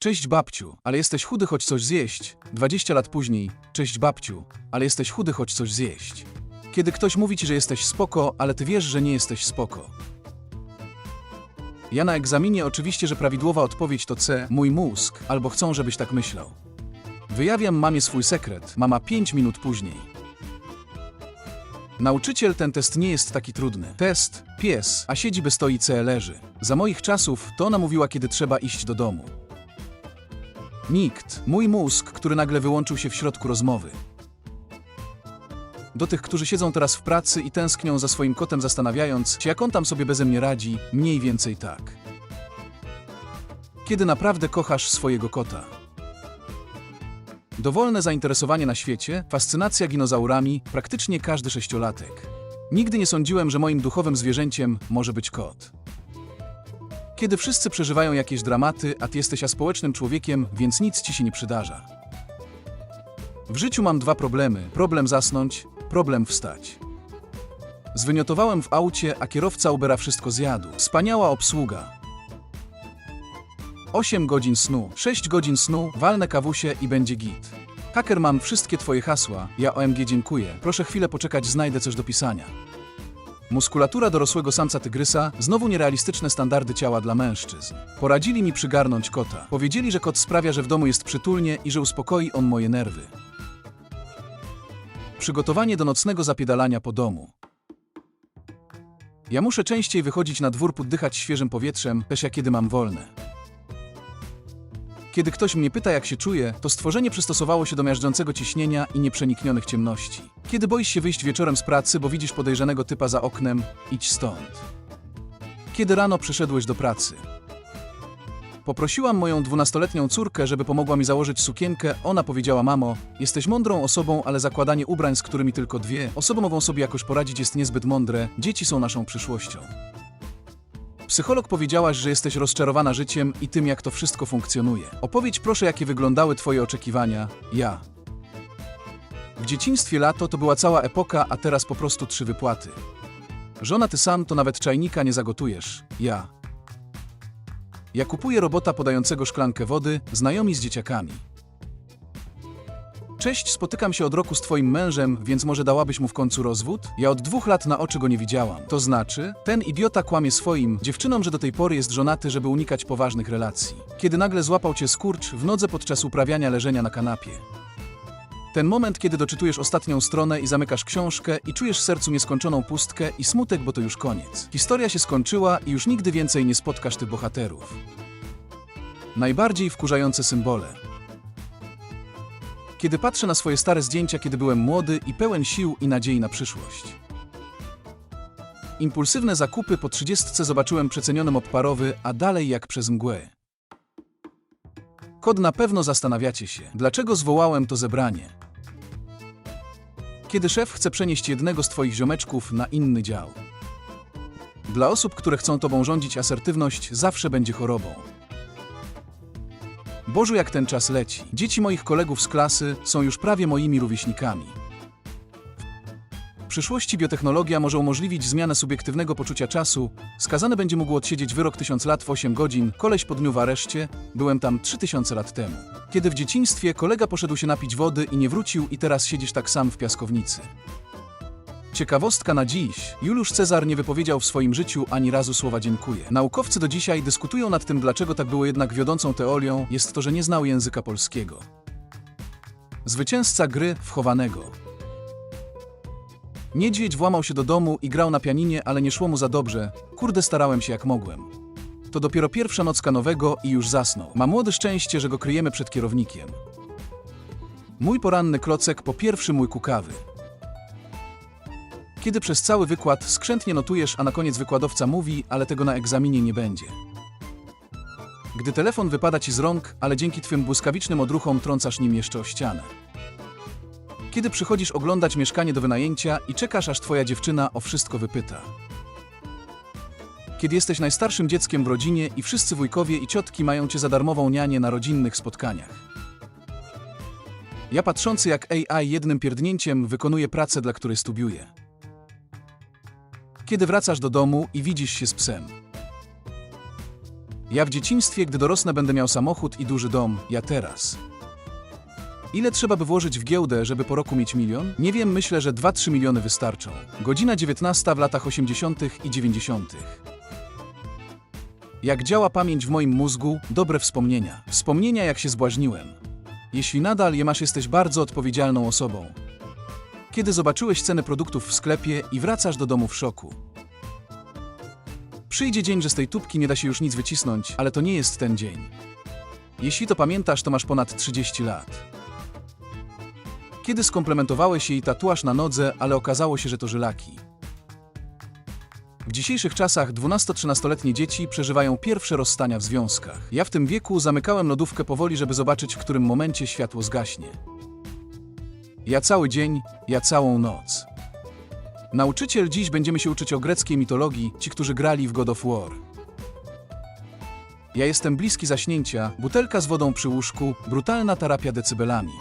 Cześć babciu, ale jesteś chudy, choć coś zjeść. 20 lat później. Cześć babciu, ale jesteś chudy, choć coś zjeść. Kiedy ktoś mówi ci, że jesteś spoko, ale ty wiesz, że nie jesteś spoko. Ja na egzaminie oczywiście, że prawidłowa odpowiedź to C, mój mózg, albo chcą, żebyś tak myślał. Wyjawiam mamie swój sekret, mama 5 minut później. Nauczyciel, ten test nie jest taki trudny. Test, pies, a siedzi by stoi C leży. Za moich czasów to ona mówiła, kiedy trzeba iść do domu. Nikt, mój mózg, który nagle wyłączył się w środku rozmowy. Do tych, którzy siedzą teraz w pracy i tęsknią za swoim kotem, zastanawiając się, jak on tam sobie beze mnie radzi, mniej więcej tak. Kiedy naprawdę kochasz swojego kota. Dowolne zainteresowanie na świecie, fascynacja dinozaurami, praktycznie każdy sześciolatek. Nigdy nie sądziłem, że moim duchowym zwierzęciem może być kot. Kiedy wszyscy przeżywają jakieś dramaty, a ty jesteś aspołecznym człowiekiem, więc nic ci się nie przydarza. W życiu mam dwa problemy: problem zasnąć, problem wstać. Zwymiotowałem w aucie, a kierowca Ubera wszystko zjadł. Wspaniała obsługa. 8 godzin snu, 6 godzin snu, walnę kawusie i będzie git. Haker, mam wszystkie twoje hasła. Ja OMG dziękuję. Proszę chwilę poczekać, znajdę coś do pisania. Muskulatura dorosłego samca tygrysa, znowu nierealistyczne standardy ciała dla mężczyzn. Poradzili mi przygarnąć kota. Powiedzieli, że kot sprawia, że w domu jest przytulnie i że uspokoi on moje nerwy. Przygotowanie do nocnego zapiedalania po domu. Ja muszę częściej wychodzić na dwór, poddychać świeżym powietrzem, też ja kiedy mam wolne. Kiedy ktoś mnie pyta, jak się czuję, to stworzenie przystosowało się do miażdżącego ciśnienia i nieprzeniknionych ciemności. Kiedy boisz się wyjść wieczorem z pracy, bo widzisz podejrzanego typa za oknem, idź stąd. Kiedy rano przyszedłeś do pracy. Poprosiłam moją dwunastoletnią córkę, żeby pomogła mi założyć sukienkę. Ona powiedziała: Mamo, jesteś mądrą osobą, ale zakładanie ubrań, z którymi tylko dwie osoby mogą sobie jakoś poradzić, jest niezbyt mądre. Dzieci są naszą przyszłością. Psycholog powiedziałaś, że jesteś rozczarowana życiem i tym, jak to wszystko funkcjonuje. Opowiedz proszę, jakie wyglądały Twoje oczekiwania. Ja. W dzieciństwie lato to była cała epoka, a teraz po prostu trzy wypłaty. Żona, ty sam to nawet czajnika nie zagotujesz. Ja. Ja kupuję robota podającego szklankę wody, znajomi z dzieciakami. Cześć, spotykam się od roku z twoim mężem, więc może dałabyś mu w końcu rozwód? Ja od dwóch lat na oczy go nie widziałam. To znaczy, ten idiota kłamie swoim dziewczynom, że do tej pory jest żonaty, żeby unikać poważnych relacji. Kiedy nagle złapał cię skurcz w nodze podczas uprawiania leżenia na kanapie. Ten moment, kiedy doczytujesz ostatnią stronę i zamykasz książkę i czujesz w sercu nieskończoną pustkę i smutek, bo to już koniec. Historia się skończyła i już nigdy więcej nie spotkasz tych bohaterów. Najbardziej wkurzające symbole. Kiedy patrzę na swoje stare zdjęcia, kiedy byłem młody i pełen sił i nadziei na przyszłość. Impulsywne zakupy po trzydziestce zobaczyłem przecenionym obparowy, a dalej jak przez mgłę. Kod na pewno zastanawiacie się, dlaczego zwołałem to zebranie. Kiedy szef chce przenieść jednego z twoich ziomeczków na inny dział. Dla osób, które chcą tobą rządzić, asertywność zawsze będzie chorobą. Bożu, jak ten czas leci. Dzieci moich kolegów z klasy są już prawie moimi rówieśnikami. W przyszłości biotechnologia może umożliwić zmianę subiektywnego poczucia czasu. Skazany będzie mógł odsiedzieć wyrok 1000 lat w 8 godzin. Koleś po dniu w areszcie. Byłem tam 3000 lat temu. Kiedy w dzieciństwie kolega poszedł się napić wody i nie wrócił i teraz siedzisz tak sam w piaskownicy. Ciekawostka na dziś. Juliusz Cezar nie wypowiedział w swoim życiu ani razu słowa dziękuję. Naukowcy do dzisiaj dyskutują nad tym, dlaczego tak było jednak wiodącą teorią jest to, że nie znał języka polskiego. Zwycięzca gry wchowanego. Niedźwiedź włamał się do domu i grał na pianinie, ale nie szło mu za dobrze. Kurde, starałem się jak mogłem. To dopiero pierwsza nocka nowego i już zasnął. Ma młode szczęście, że go kryjemy przed kierownikiem. Mój poranny klocek po pierwszy mój kukawy. Kiedy przez cały wykład skrzętnie notujesz, a na koniec wykładowca mówi, ale tego na egzaminie nie będzie. Gdy telefon wypada ci z rąk, ale dzięki twym błyskawicznym odruchom trącasz nim jeszcze o ścianę. Kiedy przychodzisz oglądać mieszkanie do wynajęcia i czekasz, aż twoja dziewczyna o wszystko wypyta. Kiedy jesteś najstarszym dzieckiem w rodzinie i wszyscy wujkowie i ciotki mają cię za darmową nianię na rodzinnych spotkaniach. Ja patrzący jak AI jednym pierdnięciem wykonuje pracę, dla której studiuję. Kiedy wracasz do domu i widzisz się z psem. Ja w dzieciństwie, gdy dorosnę, będę miał samochód i duży dom, ja teraz. Ile trzeba by włożyć w giełdę, żeby po roku mieć milion? Nie wiem, myślę, że 2-3 miliony wystarczą. Godzina 19 w latach 80. i 90. Jak działa pamięć w moim mózgu, dobre wspomnienia. Wspomnienia, jak się zbłaźniłem. Jeśli nadal je masz, jesteś bardzo odpowiedzialną osobą. Kiedy zobaczyłeś cenę produktów w sklepie i wracasz do domu w szoku. Przyjdzie dzień, że z tej tubki nie da się już nic wycisnąć, ale to nie jest ten dzień. Jeśli to pamiętasz, to masz ponad 30 lat. Kiedy skomplementowałeś jej tatuaż na nodze, ale okazało się, że to żylaki. W dzisiejszych czasach 12-13-letnie dzieci przeżywają pierwsze rozstania w związkach. Ja w tym wieku zamykałem lodówkę powoli, żeby zobaczyć, w którym momencie światło zgaśnie. Ja cały dzień, ja całą noc. Nauczyciel, dziś będziemy się uczyć o greckiej mitologii, ci, którzy grali w God of War. Ja jestem bliski zaśnięcia, butelka z wodą przy łóżku, brutalna terapia decybelami.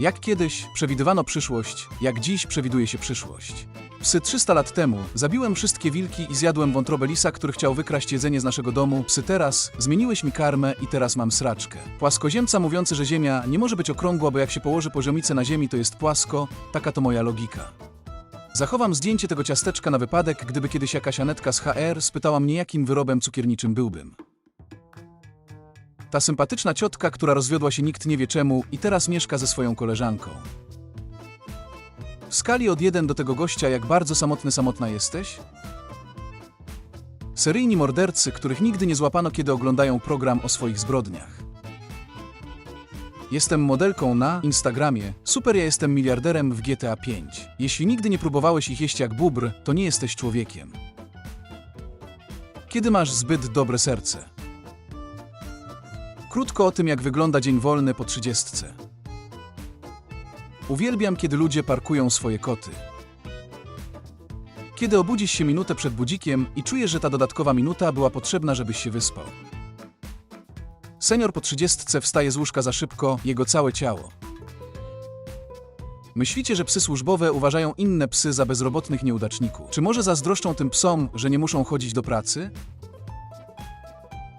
Jak kiedyś przewidywano przyszłość, jak dziś przewiduje się przyszłość. Psy 300 lat temu zabiłem wszystkie wilki i zjadłem wątrobę lisa, który chciał wykraść jedzenie z naszego domu. Psy teraz zmieniłeś mi karmę i teraz mam sraczkę. Płaskoziemca mówiący, że ziemia nie może być okrągła, bo jak się położy poziomicę na ziemi, to jest płasko, taka to moja logika. Zachowam zdjęcie tego ciasteczka na wypadek, gdyby kiedyś jakaś Anetka z HR spytała mnie, jakim wyrobem cukierniczym byłbym. Ta sympatyczna ciotka, która rozwiodła się nikt nie wie czemu i teraz mieszka ze swoją koleżanką. W skali od 1 do tego gościa, jak bardzo samotny samotna jesteś? Seryjni mordercy, których nigdy nie złapano, kiedy oglądają program o swoich zbrodniach. Jestem modelką na Instagramie. Super, ja jestem miliarderem w GTA 5. Jeśli nigdy nie próbowałeś ich jeść jak bubr, to nie jesteś człowiekiem. Kiedy masz zbyt dobre serce? Krótko o tym, jak wygląda dzień wolny po trzydziestce. Uwielbiam, kiedy ludzie parkują swoje koty. Kiedy obudzisz się minutę przed budzikiem i czujesz, że ta dodatkowa minuta była potrzebna, żebyś się wyspał. Senior po trzydziestce wstaje z łóżka za szybko, jego całe ciało. Myślicie, że psy służbowe uważają inne psy za bezrobotnych nieudaczników? Czy może zazdroszczą tym psom, że nie muszą chodzić do pracy?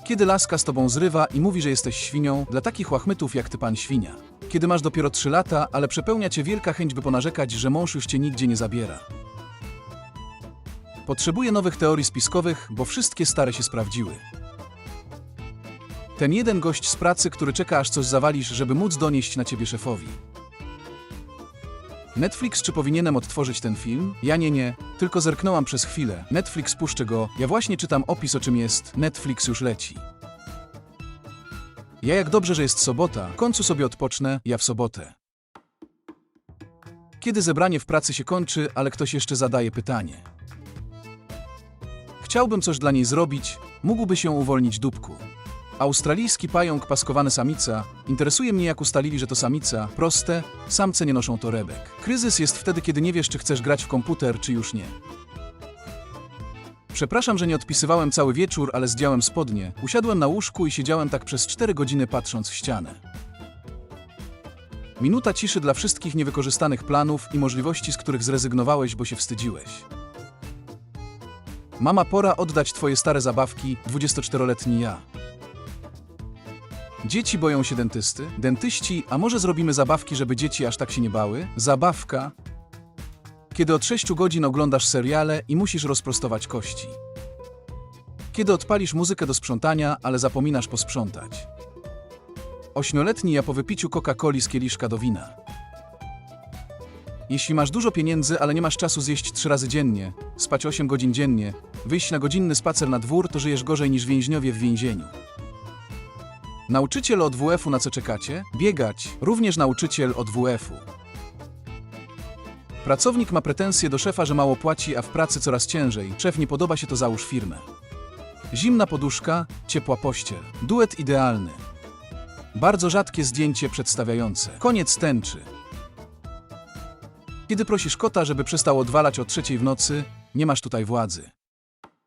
Kiedy laska z tobą zrywa i mówi, że jesteś świnią, dla takich łachmytów jak ty pan świnia. Kiedy masz dopiero 3 lata, ale przepełnia cię wielka chęć, by ponarzekać, że mąż już cię nigdzie nie zabiera. Potrzebuję nowych teorii spiskowych, bo wszystkie stare się sprawdziły. Ten jeden gość z pracy, który czeka aż coś zawalisz, żeby móc donieść na ciebie szefowi. Netflix, czy powinienem odtworzyć ten film? Ja nie, nie, tylko zerknąłam przez chwilę. Netflix puszczę go, ja właśnie czytam opis o czym jest, Netflix już leci. Ja jak dobrze, że jest sobota, w końcu sobie odpocznę, ja w sobotę. Kiedy zebranie w pracy się kończy, ale ktoś jeszcze zadaje pytanie. Chciałbym coś dla niej zrobić, mógłby się uwolnić dupku. Australijski pająk paskowany samica. Interesuje mnie, jak ustalili, że to samica. Proste, samce nie noszą torebek. Kryzys jest wtedy, kiedy nie wiesz, czy chcesz grać w komputer, czy już nie. Przepraszam, że nie odpisywałem cały wieczór, ale zdjąłem spodnie. Usiadłem na łóżku i siedziałem tak przez 4 godziny patrząc w ścianę. Minuta ciszy dla wszystkich niewykorzystanych planów i możliwości, z których zrezygnowałeś, bo się wstydziłeś. Mama, pora oddać twoje stare zabawki, 24-letni ja. Dzieci boją się dentysty, dentyści, a może zrobimy zabawki, żeby dzieci aż tak się nie bały? Zabawka. Kiedy od 6 godzin oglądasz seriale i musisz rozprostować kości. Kiedy odpalisz muzykę do sprzątania, ale zapominasz posprzątać. Ośmioletni ja po wypiciu Coca-Coli z kieliszka do wina. Jeśli masz dużo pieniędzy, ale nie masz czasu zjeść trzy razy dziennie, spać 8 godzin dziennie, wyjść na godzinny spacer na dwór, to żyjesz gorzej niż więźniowie w więzieniu. Nauczyciel od WF-u na co czekacie? Biegać, również nauczyciel od WF-u. Pracownik ma pretensje do szefa, że mało płaci, a w pracy coraz ciężej. Szef nie podoba się, to załóż firmę. Zimna poduszka, ciepła pościel. Duet idealny. Bardzo rzadkie zdjęcie przedstawiające. Koniec tęczy. Kiedy prosisz kota, żeby przestał odwalać o trzeciej w nocy, nie masz tutaj władzy.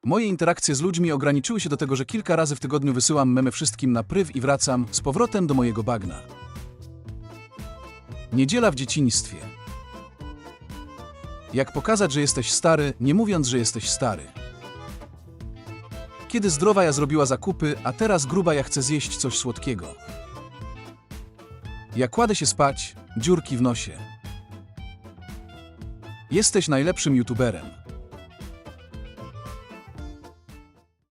Moje interakcje z ludźmi ograniczyły się do tego, że kilka razy w tygodniu wysyłam memy wszystkim na pryw i wracam z powrotem do mojego bagna. Niedziela w dzieciństwie. Jak pokazać, że jesteś stary, nie mówiąc, że jesteś stary. Kiedy zdrowa ja zrobiła zakupy, a teraz gruba ja chce zjeść coś słodkiego. Ja kładę się spać, dziurki w nosie. Jesteś najlepszym youtuberem.